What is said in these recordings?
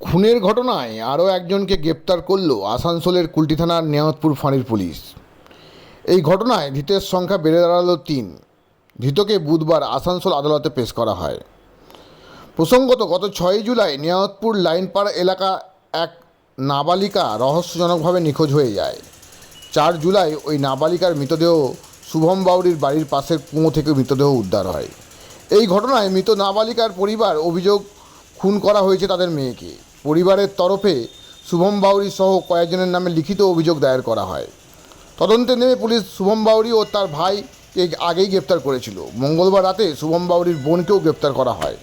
খুনের ঘটনায় আরও একজনকে গ্রেপ্তার করল আসানসোলের কুলটি থানার নিয়ামতপুর ফাঁড়ির পুলিশ। এই ঘটনায় ধৃতের সংখ্যা বেড়ে দাঁড়াল তিন। ধৃতকে বুধবার আসানসোল আদালতে পেশ করা হয়। প্রসঙ্গত গত ছয়ই জুলাই নিয়ামতপুর লাইনপাড়া এলাকা এক নাবালিকা রহস্যজনকভাবে নিখোঁজ হয়ে যায়। চার জুলাই ওই নাবালিকার মৃতদেহ শুভম বাউরির বাড়ির পাশের কুঁয়ো থেকে মৃতদেহ উদ্ধার হয়। এই ঘটনায় মৃত নাবালিকার পরিবার অভিযোগ খুন করা হয়েছে তাদের মেয়েকে। পরিবারের তরফে শুভম বাউরি সহ কয়েকজনের নামে লিখিত অভিযোগ দায়ের করা হয়। তদন্তে নেমে পুলিশ শুভম বাউরি ও তার ভাইকে আগেই গ্রেপ্তার করেছিল। মঙ্গলবার রাতে শুভম বাউরির বোনকেও গ্রেপ্তার করা হয়।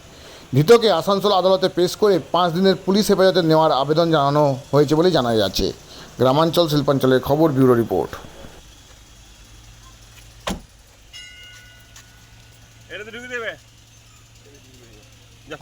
ধৃতকে আসানসোল আদালতে পেশ করে পাঁচ দিনের পুলিশ হেফাজতে নেওয়ার আবেদন জানানো হয়েছে বলে জানা যাচ্ছে গ্রামাঞ্চল শিল্পাঞ্চলের খবর, ব্যুরো রিপোর্ট। এটা তো দেবে? যা।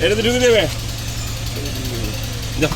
এটা তো ঢুকে দেবে যা